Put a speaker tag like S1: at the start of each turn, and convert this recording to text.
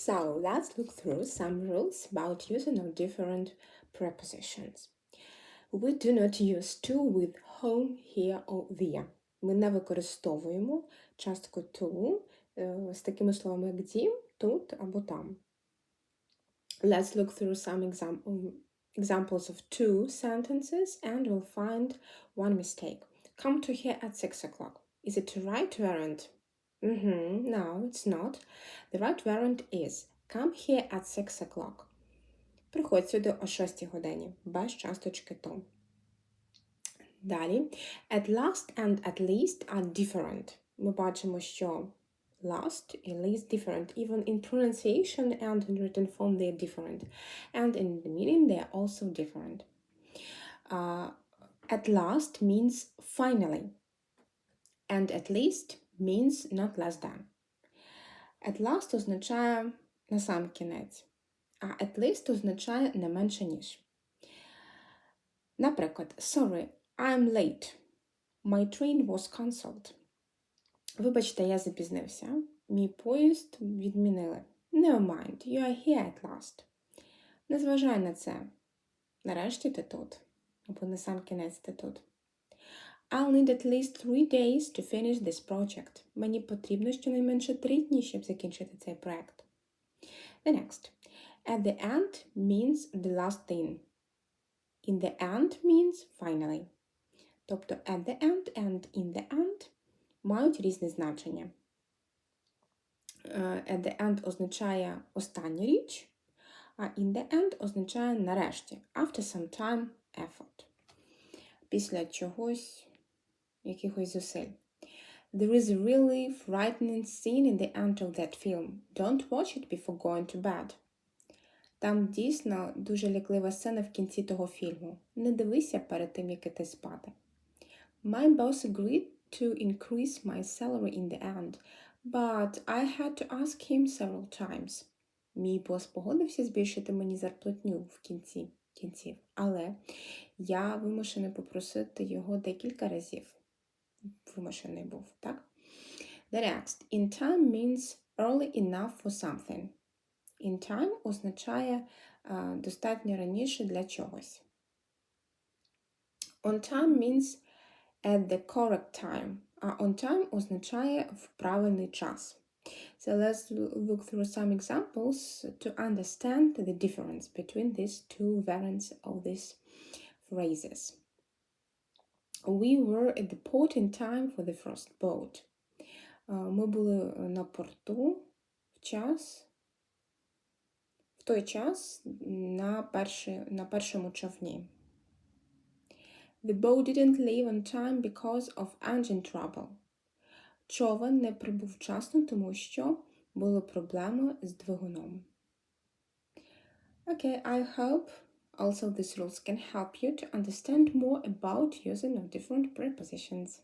S1: So let's look through some rules about using of different prepositions. We do not use to with home, here or there. Ми не використовуємо частку to е, з такими словами, як дім, тут або там. Let's look through some exam- examples of two sentences and we'll find one mistake. Come to here at six o'clock. Is it the right variant? Mm-hmm. No, it's not. The right variant is come here at six o'clock. Приходь сюди о 6 годині, без часточки то. Далі. At last and at least are different. Ми бачимо, що last і least different. Even in pronunciation and in written form they are different. And in the meaning they are also different. Uh, at last means finally. And at least means not less than. At last означає на сам кінець, а at least означає не менше ніж. Наприклад, sorry, I'm late. My train was cancelled. Вибачте, я запізнився. Мій поїзд відмінили. Never mind, you are here at last. Не зважай на це. Нарешті ти тут. Або на сам кінець ти тут. I'll need at least three days to finish this project. Мені потрібно щонайменше три дні, щоб закінчити цей проект. The next. At the end means the last thing. In the end means finally. Тобто at the end and in the end мають різне значення. Е, At the end означає остання річ, а in the end означає нарешті. After some time effort. Після чогось, якихось зусиль. There is a really frightening scene in the end of that film. Don't watch it before going to bed. Там дійсно дуже ляклива сцена в кінці того фільму. Не дивися перед тим, як іти спати. My boss agreed to increase my salary in the end, but I had to ask him several times. Мій бос погодився збільшити мені зарплатню в кінці кінців, але я вимушений попросити його декілька разів. Вимушений був, так? The next. In time means early enough for something. In time означає а, достатньо раніше для чогось. On time means at the correct time. А on time означає в правильний час. So let's look through some examples to understand the difference between these two variants of these phrases. We were at the port in time for the first boat. Ми були на порту в час, в той час на, перший, на першому човні. The boat didn't leave on time because of engine trouble. Човен не прибув вчасно, тому що були проблеми з двигуном. Okay, I hope also these rules can help you to understand more about using of different prepositions.